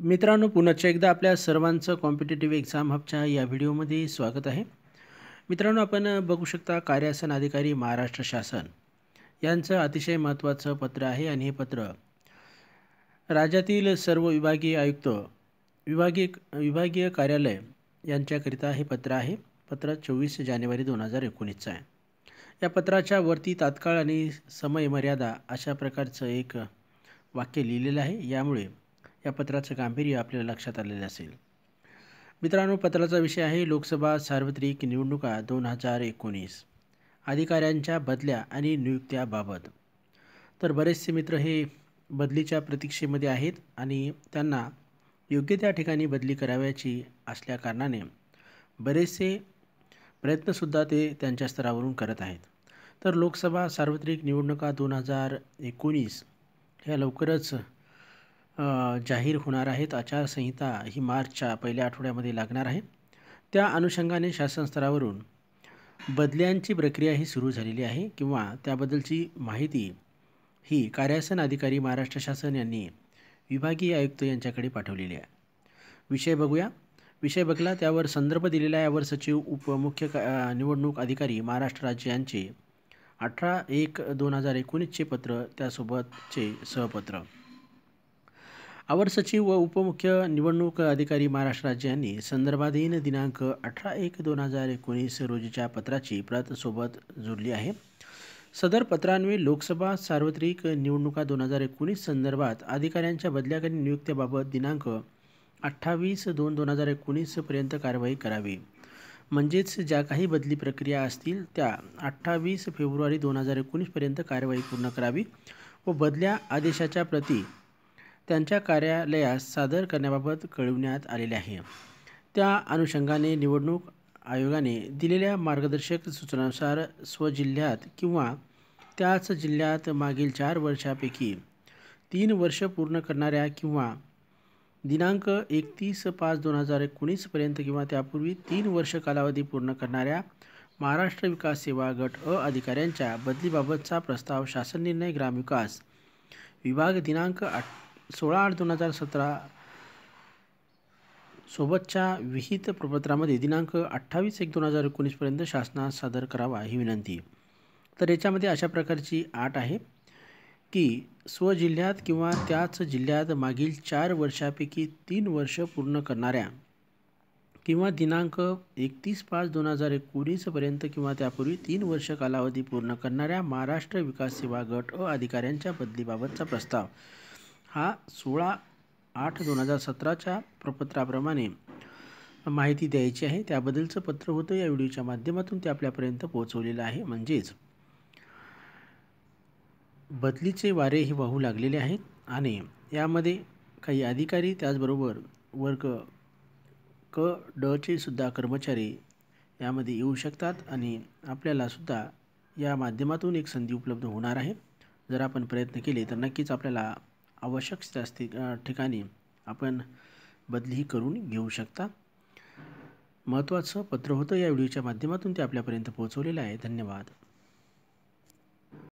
मित्रांनो पुनश्च एकदा आपल्या सर्वांचं कॉम्पिटेटिव्ह एक्झाम हबच्या या व्हिडिओमध्ये स्वागत आहे. मित्रांनो आपण बघू शकता कार्यासन अधिकारी महाराष्ट्र शासन यांचं अतिशय महत्त्वाचं पत्र आहे आणि हे पत्र राज्यातील सर्व विभागीय आयुक्त विभागीय विभागीय कार्यालय यांच्याकरिता हे पत्र आहे. पत्र चोवीस जानेवारी दोन हजार एकोणीसचं आहे. या पत्राच्या वरती तात्काळ आणि समयमर्यादा अशा प्रकारचं एक वाक्य लिहिलेलं आहे. यामुळे या पत्राचं गांभीर्य आपल्याला लक्षात आलेलं असेल. मित्रांनो पत्राचा विषय आहे लोकसभा सार्वत्रिक निवडणुका दोन हजार एकोणीस. अधिकाऱ्यांच्या बदल्या आणि नियुक्त्याबाबत. तर बरेचसे मित्र हे बदलीच्या प्रतीक्षेमध्ये आहेत आणि त्यांना योग्य त्या ठिकाणी बदली करावयाची असल्याकारणाने बरेचसे प्रयत्नसुद्धा ते त्यांच्या स्तरावरून करत आहेत. तर लोकसभा सार्वत्रिक निवडणुका दोन हजार एकोणीस ह्या लवकरच जाहीर होणार आहेत. आचारसंहिता ही मार्चच्या पहिल्या आठवड्यामध्ये लागणार आहे. त्या अनुषंगाने शासन स्तरावरून बदल्यांची प्रक्रिया ही सुरू झालेली आहे किंवा त्याबद्दलची माहिती ही कार्यासन अधिकारी महाराष्ट्र शासन यांनी विभागीय आयुक्त यांच्याकडे पाठवलेली आहे. विषय बघूया. विषय बघला त्यावर संदर्भ दिलेला यावर सचिव उपमुख्य का निवडणूक अधिकारी महाराष्ट्र राज्य यांचे अठरा एक दोन हजार एकोणीसचे पत्र त्यासोबतचे सहपत्र. अवर सचिव व उपमुख्य निवडणूक अधिकारी महाराष्ट्र राज्य यांनी संदर्भाधीन दिनांक अठरा एक दोन हजार एकोणीस रोजीच्या पत्राची प्रत सोबत जोडली आहे. सदर पत्रान्वये लोकसभा सार्वत्रिक निवडणुका दोन हजार एकोणीस संदर्भात अधिकाऱ्यांच्या बदल्याकडील नियुक्त्याबाबत दिनांक अठ्ठावीस दोन दोन हजार एकोणीसपर्यंत कारवाई करावी. म्हणजेच ज्या काही बदली प्रक्रिया असतील त्या अठ्ठावीस फेब्रुवारी दोन हजार एकोणीसपर्यंत कारवाई पूर्ण करावी व बदल्या आदेशाच्या प्रती त्यांच्या कार्यालयास सादर करण्याबाबत कळविण्यात आलेले आहे. त्या अनुषंगाने निवडणूक आयोगाने दिलेल्या मार्गदर्शक सूचनानुसार स्वजिल्ह्यात किंवा त्याच जिल्ह्यात मागील चार वर्षापैकी तीन वर्ष पूर्ण करणाऱ्या किंवा दिनांक एकतीस पाच दोन हजार एकोणीसपर्यंत किंवा त्यापूर्वी तीन वर्ष कालावधी पूर्ण करणाऱ्या महाराष्ट्र विकास सेवा गट अ अधिकाऱ्यांच्या बदलीबाबतचा प्रस्ताव शासन निर्णय ग्रामविकास विभाग दिनांक आठ सोळा आठ दोन हजार सतरा सोबतच्या विहित प्रपत्रामध्ये दिनांक अठ्ठावीस एक दोन हजार एकोणीसपर्यंत शासनास सादर करावा ही विनंती. तर याच्यामध्ये अशा प्रकारची आट आहे की स्वजिल्ह्यात किंवा त्याच जिल्ह्यात मागील चार वर्षापैकी तीन वर्ष पूर्ण करणाऱ्या किंवा दिनांक एकतीस पाच दोन हजार एकोणीसपर्यंत किंवा त्यापूर्वी तीन वर्ष कालावधी पूर्ण करणाऱ्या महाराष्ट्र विकास सेवा गट अ अधिकाऱ्यांच्या बदलीबाबतचा प्रस्ताव. हा सोळा आठ दोन हजार सतराच्या प्रपत्राप्रमाणे माहिती द्यायची आहे. त्याबद्दलचं पत्र होतं. या व्हिडिओच्या माध्यमातून ते आपल्यापर्यंत पोहोचवलेलं आहे. म्हणजेच बदलीचे वारे हे वाहू लागलेले आहेत आणि यामध्ये काही अधिकारी त्याचबरोबर वर्ग क डचे सुद्धा कर्मचारी यामध्ये येऊ शकतात आणि आपल्यालासुद्धा या माध्यमातून एक संधी उपलब्ध होणार आहे. जर आपण प्रयत्न केले तर नक्कीच आपल्याला आवश्यक असते ठिकाणी आपण बदलीही करून घेऊ शकता. महत्त्वाचं पत्र होतं या व्हिडिओच्या माध्यमातून ते आपल्यापर्यंत पोहोचवलेलं आहे. धन्यवाद.